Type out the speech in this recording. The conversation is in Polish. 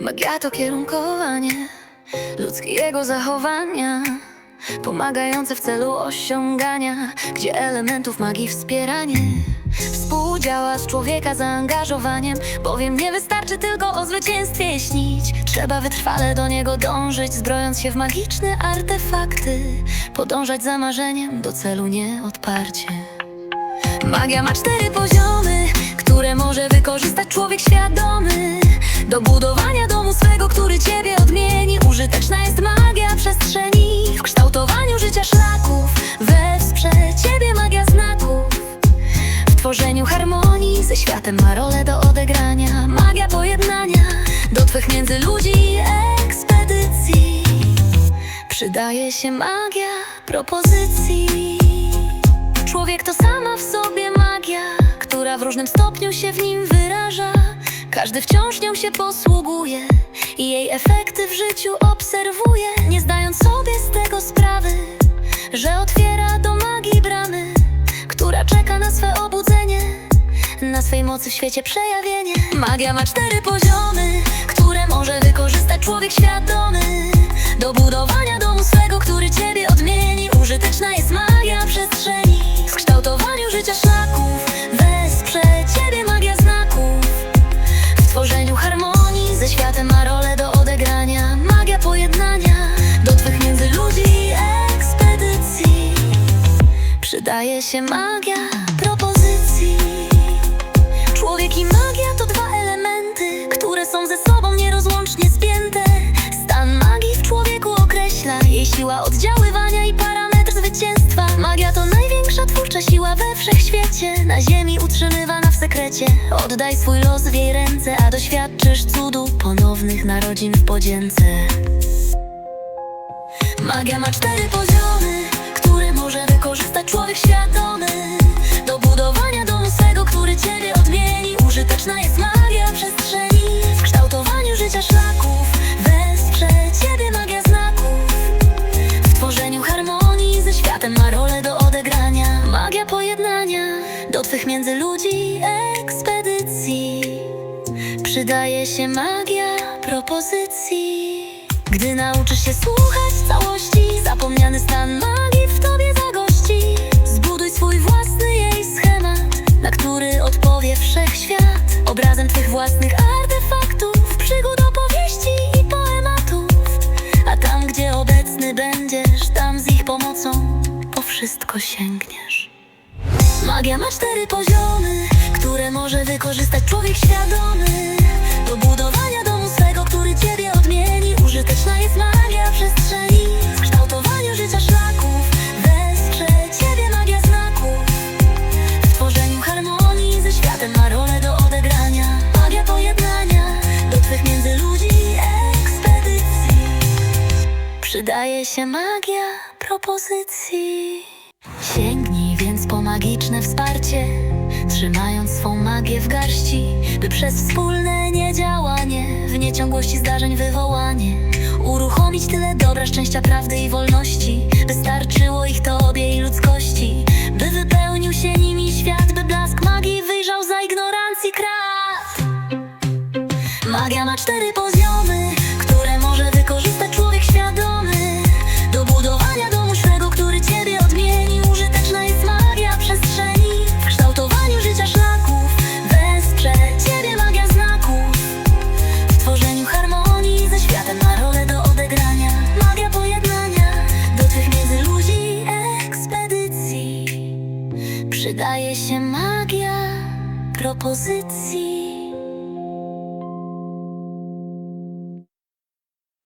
Magia to kierunkowanie ludzkiego zachowania Pomagające w celu osiągania Gdzie elementów magii wspieranie Współdziała z człowieka zaangażowaniem Bowiem nie wystarczy tylko o zwycięstwie śnić Trzeba wytrwale do niego dążyć Zbrojąc się w magiczne artefakty Podążać za marzeniem do celu nieodparcie. Magia ma cztery poziomy, które może wykorzystać człowiek świadomy Do budowania domu swego, który ciebie odmieni. Użyteczna jest magia przestrzeni. W kształtowaniu życia szlaków Wesprze ciebie magia znaków. W tworzeniu harmonii ze światem ma rolę do odegrania. Magia pojednania do twych międzyludzi ekspedycji. Przydaje się magia propozycji. Człowiek to sama w sobie magia, która w różnym stopniu się w nim wyraża. Każdy wciąż nią się posługuje i jej efekty w życiu obserwuje, nie zdając sobie z tego sprawy, że otwiera do magii bramy, która czeka na swe obudzenie, na swej mocy w świecie przejawienie. Magia ma cztery poziomy, które może wykorzystać człowiek świadomy do budowania domu swego, który ciebie odmieni. Użyteczna jest Przydaje się magia propozycji. Człowiek i magia to dwa elementy, które są ze sobą nierozłącznie spięte. Stan magii w człowieku określa jej siła oddziaływania i parametr zwycięstwa. Magia to największa twórcza siła we wszechświecie, na ziemi utrzymywana w sekrecie. Oddaj swój los w jej ręce, a doświadczysz cudu ponownych narodzin w podzięce. Magia ma cztery poziomy, świadomy Do budowania domu swego, który ciebie odmieni. Użyteczna jest magia przestrzeni W kształtowaniu życia szlaków. Wesprze ciebie magia znaków. W tworzeniu harmonii ze światem ma rolę do odegrania. Magia pojednania do twych międzyludzi ekspedycji. Przydaje się magia propozycji. Gdy nauczysz się słuchać całości Zapomniany stan magii wszechświat Obrazem twych własnych artefaktów Przygód opowieści i poematów. A tam gdzie obecny będziesz Tam z ich pomocą po wszystko sięgniesz. Magia ma cztery poziomy, które może wykorzystać człowiek świadomy Do budowania domu swego, który ciebie odmieni. Użyteczna jest magia przestrzeni Przydaje się magia propozycji. Sięgnij więc po magiczne wsparcie Trzymając swą magię w garści By przez wspólne niedziałanie W nieciągłości zdarzeń wywołanie Uruchomić tyle dobra, szczęścia, prawdy i wolności Wystarczyło ich tobie i ludzkości By wypełnił się nimi świat By blask magii wyjrzał za ignorancji krat. Magia ma cztery poziomy, Przydaje się magia propozycji